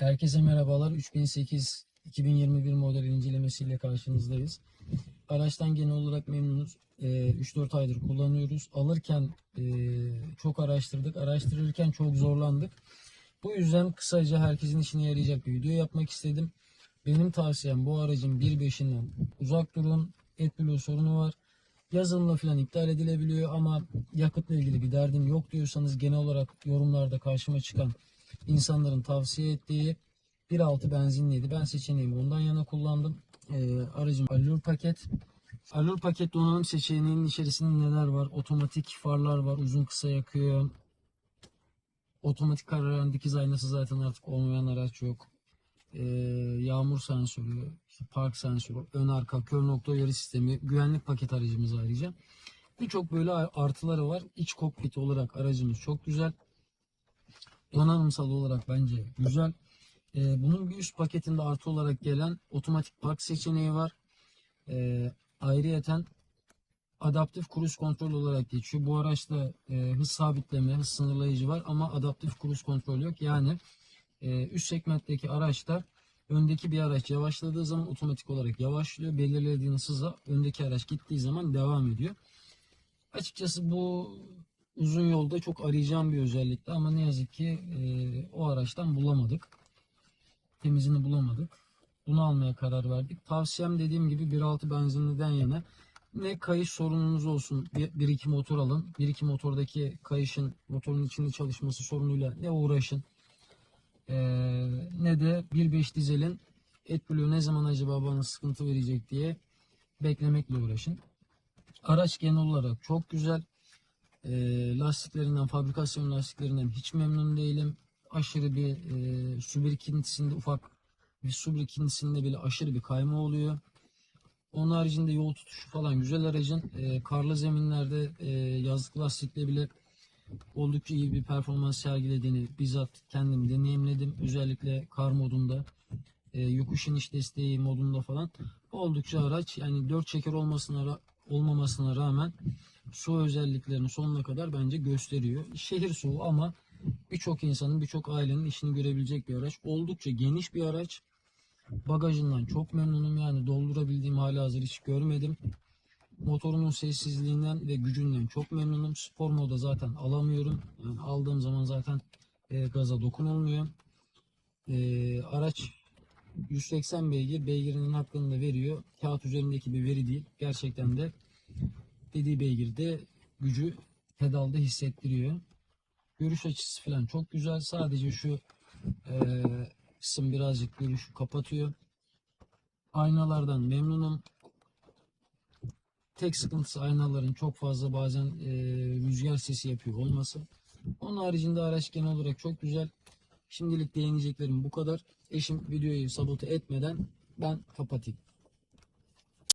Herkese merhabalar. 3008 2021 model incelemesiyle karşınızdayız. Araçtan genel olarak memnunuz. Ee, 3-4 aydır kullanıyoruz. Alırken e, çok araştırdık. Araştırırken çok zorlandık. Bu yüzden kısaca herkesin işine yarayacak bir video yapmak istedim. Benim tavsiyem bu aracın 1.5'inden uzak durun. AdBlue sorunu var. Yazılımla falan iptal edilebiliyor ama yakıtla ilgili bir derdim yok diyorsanız genel olarak yorumlarda karşıma çıkan insanların tavsiye ettiği 1.6 benzinliydi. Ben seçeneğimi ondan yana kullandım. Ee, aracım Allure paket. Allure paket donanım seçeneğinin içerisinde neler var? Otomatik farlar var. Uzun kısa yakıyor. Otomatik kararan dikiz aynası zaten artık olmayan araç yok. Ee, yağmur sensörü, park sensörü, ön arka, kör nokta uyarı sistemi, güvenlik paket aracımız ayrıca. Birçok böyle artıları var. İç kokpit olarak aracımız çok güzel. Donanımsal olarak bence güzel. Ee, bunun bir üst paketinde artı olarak gelen otomatik park seçeneği var. Ee, ayrıyeten adaptif cruise kontrol olarak geçiyor. Bu araçta e, hız sabitleme, hız sınırlayıcı var ama adaptif cruise kontrol yok. Yani e, üst segmentteki araçta öndeki bir araç yavaşladığı zaman otomatik olarak yavaşlıyor. Belirlediğiniz hıza öndeki araç gittiği zaman devam ediyor. Açıkçası bu uzun yolda çok arayacağım bir özellikti ama ne yazık ki e, o araçtan bulamadık. Temizini bulamadık. Bunu almaya karar verdik. Tavsiyem dediğim gibi 1.6 benzinliden yana ne kayış sorununuz olsun bir, iki motor alın. Bir iki motordaki kayışın motorun içinde çalışması sorunuyla ne uğraşın. Ee, ne de 1.5 dizelin AdBlue ne zaman acaba bana sıkıntı verecek diye beklemekle uğraşın. Araç genel olarak çok güzel. Ee, lastiklerinden, fabrikasyon lastiklerinden hiç memnun değilim. Aşırı bir e, su birikintisinde ufak bir su birikintisinde bile aşırı bir kayma oluyor. Onun haricinde yol tutuşu falan güzel aracın. E, karlı zeminlerde e, yazlık lastikle bile oldukça iyi bir performans sergilediğini bizzat kendim deneyimledim. Özellikle kar modunda, e, yokuş iniş desteği modunda falan oldukça araç yani dört çeker olmasına olmamasına rağmen su özelliklerini sonuna kadar bence gösteriyor. Şehir suğu ama birçok insanın, birçok ailenin işini görebilecek bir araç. Oldukça geniş bir araç. Bagajından çok memnunum yani doldurabildiğim hali hazır hiç görmedim. Motorunun sessizliğinden ve gücünden çok memnunum. Spor moda zaten alamıyorum. Yani aldığım zaman zaten e, gaza dokunulmuyor. E, araç 180 beygir. Beygirinin hakkını da veriyor. Kağıt üzerindeki bir veri değil. Gerçekten de dediği beygirde gücü pedalda hissettiriyor. Görüş açısı falan çok güzel. Sadece şu e, kısım birazcık görüşü kapatıyor. Aynalardan memnunum. Tek sıkıntısı aynaların çok fazla bazen e, rüzgar sesi yapıyor olması. Onun haricinde araç genel olarak çok güzel. Şimdilik değineceklerim bu kadar. Eşim videoyu sabote etmeden ben kapatayım.